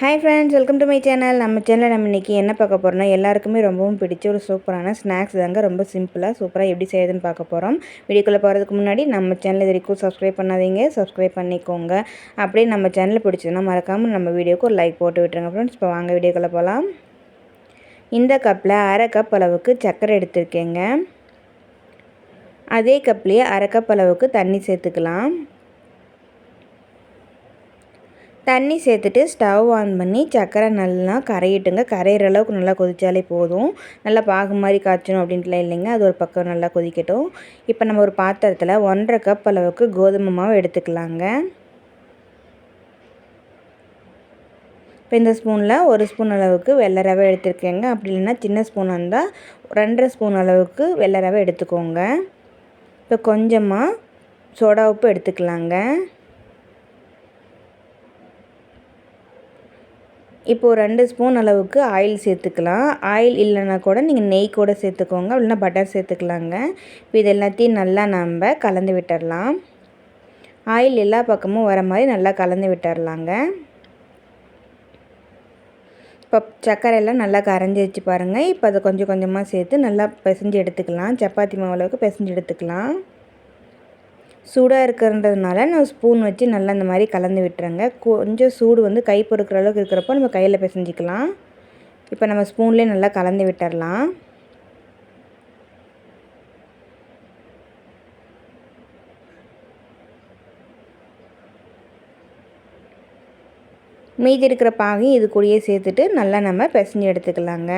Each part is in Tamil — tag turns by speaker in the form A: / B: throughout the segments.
A: Hi friends welcome to my channel நம்ம சேனலில் நம்ம இன்றைக்கி என்ன பார்க்க போகிறோம்னா எல்லாருக்குமே ரொம்பவும் பிடிச்ச ஒரு சூப்பரான ஸ்நாக்ஸ் தாங்க. ரொம்ப சிம்பிளாக சூப்பராக எப்படி செய்யுதுன்னு பார்க்க போகிறோம் வீடியோக்குள்ளே போகிறதுக்கு முன்னாடி நம்ம சேனல் இது வரைக்கும் சப்ஸ்கிரைப் பண்ணாதீங்க. சப்ஸ்கிரைப் பண்ணிக்கோங்க. அப்படியே நம்ம சேனலில் பிடிச்சதுன்னா மறக்காமல் நம்ம வீடியோக்கு ஒரு லைக் போட்டு விட்டுருங்க ஃப்ரெண்ட்ஸ் இப்போ வாங்க வீடியோக்குள்ளே போகலாம் இந்த கப்பில் அரை கப் அளவுக்கு சர்க்கரை எடுத்திருக்கேங்க. அதே கப்லேயே அரை கப் அளவுக்கு தண்ணி சேர்த்துக்கலாம். தண்ணி சேர்த்துட்டு ஸ்டவ் ஆன் பண்ணி சர்க்கரை நல்லா கரையிட்டுங்க. கரையிற அளவுக்கு நல்லா கொதித்தாலே போதும். நல்லா பாகு மாதிரி காய்ச்சணும் அப்படின்ட்டுலாம் இல்லைங்க. அது ஒரு பக்கம் நல்லா கொதிக்கட்டும். இப்போ நம்ம ஒரு பாத்திரத்தில் ஒன்றரை கப் அளவுக்கு கோதுமை மாவு எடுத்துக்கலாங்க. இப்போ இந்த ஸ்பூனில் ஒரு ஸ்பூன் அளவுக்கு வெள்ளை ரவை எடுத்துருக்கேங்க. அப்படி இல்லைன்னா சின்ன ஸ்பூன் இருந்தால் ரெண்டரை ஸ்பூன் அளவுக்கு வெள்ளை ரவை எடுத்துக்கோங்க. இப்போ கொஞ்சமாக சோடா உப்பு எடுத்துக்கலாங்க. இப்போது ரெண்டு ஸ்பூன் அளவுக்கு ஆயில் சேர்த்துக்கலாம். ஆயில் இல்லைன்னா கூட நீங்கள் நெய் கூட சேர்த்துக்கோங்க. இல்லைனா பட்டர் சேர்த்துக்கலாங்க. இப்போ இது எல்லாத்தையும் நல்லா நம்ம கலந்து விட்டுடலாம் ஆயில் எல்லா பக்கமும் வர மாதிரி நல்லா கலந்து விட்டுடலாங்க இப்போ சர்க்கரையெல்லாம் நல்லா கரைஞ்சி வச்சு பாருங்கள் இப்போ அதை கொஞ்சம் கொஞ்சமாக சேர்த்து நல்லா பிசைஞ்சு எடுத்துக்கலாம். சப்பாத்தி மாவு அளவுக்கு பிசைஞ்சு எடுத்துக்கலாம். சூடாக இருக்கிறன்றதுனால நான் ஸ்பூன் வச்சு நல்லா இந்த மாதிரி கலந்து விட்டுறேங்க. கொஞ்சம் சூடு வந்து கை பொறுக்கிற அளவுக்கு இருக்கிறப்போ நம்ம கையில் பிசைஞ்சிக்கலாம். இப்போ நம்ம ஸ்பூன்லேயே நல்லா கலந்து விட்டுடலாம் மீதி இருக்கிற பாகையும் இது கூடயே சேர்த்துட்டு நல்லா நம்ம பிசைஞ்சு எடுத்துக்கலாங்க.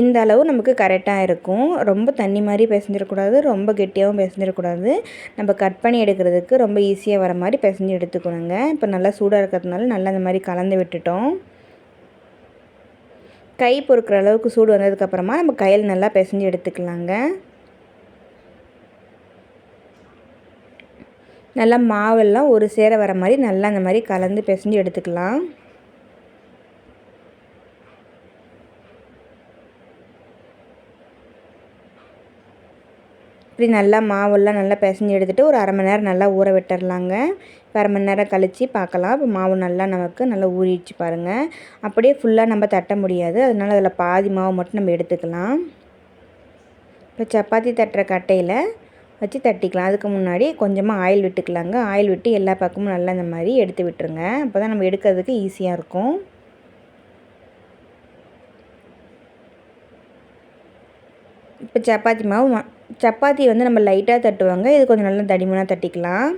A: இந்த அளவு நமக்கு கரெக்டாக இருக்கும். ரொம்ப தண்ணி மாதிரி பிசைஞ்சிடக்கூடாது ரொம்ப கெட்டியாகவும் பிசைஞ்சிடக்கூடாது நம்ம கட் பண்ணி எடுக்கிறதுக்கு ரொம்ப ஈஸியாக வர மாதிரி பிசைஞ்சு எடுத்துக்கணுங்க. இப்போ நல்லா சூடாக இருக்கிறதுனால நல்லா இந்த மாதிரி கலந்து விட்டுட்டோம். கை பொறுக்கிற அளவுக்கு சூடு வந்ததுக்கப்புறமா நம்ம கையில் நல்லா பிசைஞ்சு எடுத்துக்கலாங்க. நல்லா மாவெல்லாம் ஒரு சேர வர மாதிரி நல்லா அந்த மாதிரி கலந்து பிசைஞ்சு எடுத்துக்கலாம். இப்படி நல்லா மாவெல்லாம் நல்லா பிசைஞ்சு எடுத்துகிட்டு ஒரு அரை மணி நேரம் நல்லா ஊற விட்டுறலாங்க அரை மணி நேரம் கழித்து பார்க்கலாம். இப்போ மாவு நல்லா நமக்கு நல்லா ஊறிடுச்சு பாருங்கள் அப்படியே ஃபுல்லாக நம்ம தட்ட முடியாது. அதனால் அதில் பாதி மாவு மட்டும் நம்ம எடுத்துக்கலாம். இப்போ சப்பாத்தி தட்டுற கட்டையில் வச்சு தட்டிக்கலாம். அதுக்கு முன்னாடி கொஞ்சமாக ஆயில் விட்டுக்கலாங்க. ஆயில் விட்டு எல்லா பக்கமும் நல்லா இந்த மாதிரி எடுத்து விட்டுருங்க. அப்போ தான் நம்ம எடுக்கிறதுக்கு ஈஸியாக இருக்கும். இப்போ சப்பாத்தி மாவு சப்பாத்தி வந்து நம்ம லைட்டாக தட்டுவாங்க. இது கொஞ்சம் நல்லா தடிமனாக தட்டிக்கலாம்.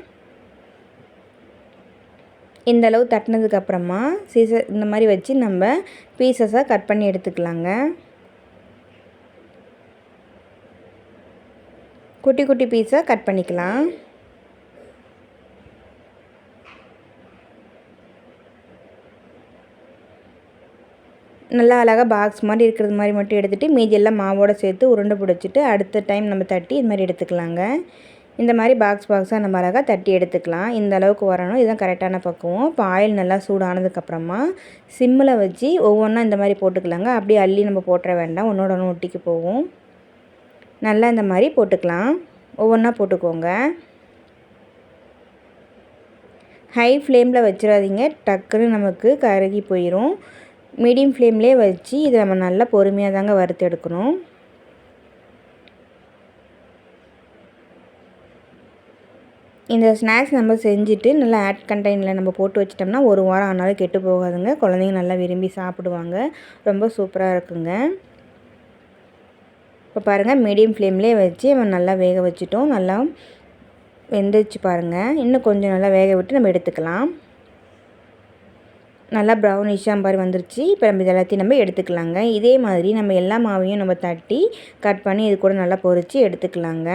A: இந்த அளவு தட்டினதுக்கப்புறமா சீச இந்த மாதிரி வச்சு நம்ம பீசஸாக கட் பண்ணி எடுத்துக்கலாங்க. குட்டி குட்டி பீஸாக கட் பண்ணிக்கலாம். நல்லா அழகாக பாக்ஸ் மாதிரி இருக்கிறது மாதிரி மட்டும் எடுத்துகிட்டு மீதி எல்லாம் மாவோடு சேர்த்து உருண்டை பிடிச்சிட்டு அடுத்த டைம் நம்ம தட்டி இது மாதிரி எடுத்துக்கலாங்க. இந்த மாதிரி பாக்ஸ் பாக்ஸாக நம்ம அழகாக தட்டி எடுத்துக்கலாம். இந்த அளவுக்கு வரணும். இதுதான் கரெக்டான பக்குவம். இப்போ ஆயில் நல்லா சூடானதுக்கப்புறமா சிம்மில் வச்சு ஒவ்வொன்றா இந்த மாதிரி போட்டுக்கலாங்க. அப்படியே அள்ளி நம்ம போட்டுற வேண்டாம். ஒன்றோட ஒன்று ஒட்டிக்கு போகும். நல்லா இந்த மாதிரி போட்டுக்கலாம். ஒவ்வொன்றா போட்டுக்கோங்க. ஹை ஃப்ளேமில் வச்சிடாதீங்க. டக்குன்னு நமக்கு கருகி போயிடும் மீடியம் ஃப்ளேம்லேயே வச்சு இதை நம்ம நல்லா பொறுமையாக தாங்க வறுத்து எடுக்கணும். இந்த ஸ்நாக்ஸ் நம்ம செஞ்சுட்டு நல்லா ஆட் கண்டெய்னில் நம்ம போட்டு வச்சிட்டோம்னா ஒரு வாரம் ஆனாலும் கெட்டு போகாதுங்க. குழந்தைங்க நல்லா விரும்பி சாப்பிடுவாங்க. ரொம்ப சூப்பராக இருக்குங்க. இப்போ பாருங்கள் மீடியம் ஃப்ளேம்லேயே வச்சு நம்ம நல்லா வேக வச்சுட்டோம். நல்லா வெந்துச்சு பாருங்கள் இன்னும் கொஞ்சம் நல்லா வேக விட்டு நம்ம எடுத்துக்கலாம். நல்லா ப்ரௌனிஷாக மாதிரி வந்துருச்சு. இப்போ நம்ம இது எல்லாத்தையும் நம்ம எடுத்துக்கலாங்க. இதே மாதிரி நம்ம எல்லா மாவையும் நம்ம தட்டி கட் பண்ணி இது கூட நல்லா பொறிச்சு எடுத்துக்கலாங்க.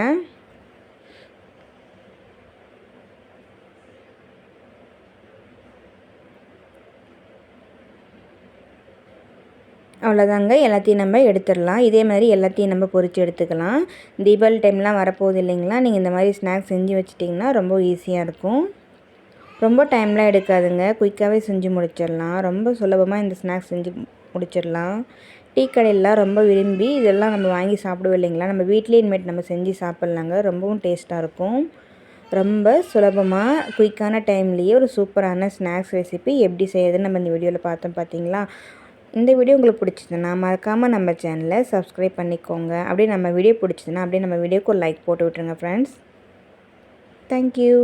A: அவ்வளோதாங்க. எல்லாத்தையும் நம்ம எடுத்துடலாம். இதே மாதிரி எல்லாத்தையும் நம்ம பொறிச்சு எடுத்துக்கலாம். தீபாவளி டைம்லாம் வரப்போகுது இல்லைங்களா? நீங்கள் இந்த மாதிரி ஸ்நாக்ஸ் செஞ்சு வச்சிட்டிங்கன்னா ரொம்ப ஈஸியாக இருக்கும். ரொம்ப டைம்லாம் எடுக்காதுங்க. குயிக்காகவே செஞ்சு முடிச்சிடலாம். ரொம்ப சுலபமாக இந்த ஸ்நாக்ஸ் செஞ்சு முடிச்சிடலாம். டீ கடையிலலாம் ரொம்ப விரும்பி இதெல்லாம் நம்ம வாங்கி சாப்பிடுவோம் இல்லைங்களா? நம்ம வீட்லேயே இனிமேட் நம்ம செஞ்சு சாப்பிட்லாங்க. ரொம்பவும் டேஸ்ட்டாக இருக்கும். ரொம்ப சுலபமாக குயிக்கான டைம்லேயே ஒரு சூப்பரான ஸ்நாக்ஸ் ரெசிபி எப்படி செய்யறதுன்னு நம்ம இந்த வீடியோவில் பார்த்தோம் பார்த்தீங்களா? இந்த வீடியோ உங்களுக்கு பிடிச்சதுன்னா மறக்காமல் நம்ம சேனலை சப்ஸ்கிரைப் பண்ணிக்கோங்க. அப்படியே நம்ம வீடியோ பிடிச்சதுன்னா அப்படியே நம்ம வீடியோக்கு ஒரு லைக் போட்டு விட்ருங்க ஃப்ரெண்ட்ஸ் தேங்க்யூ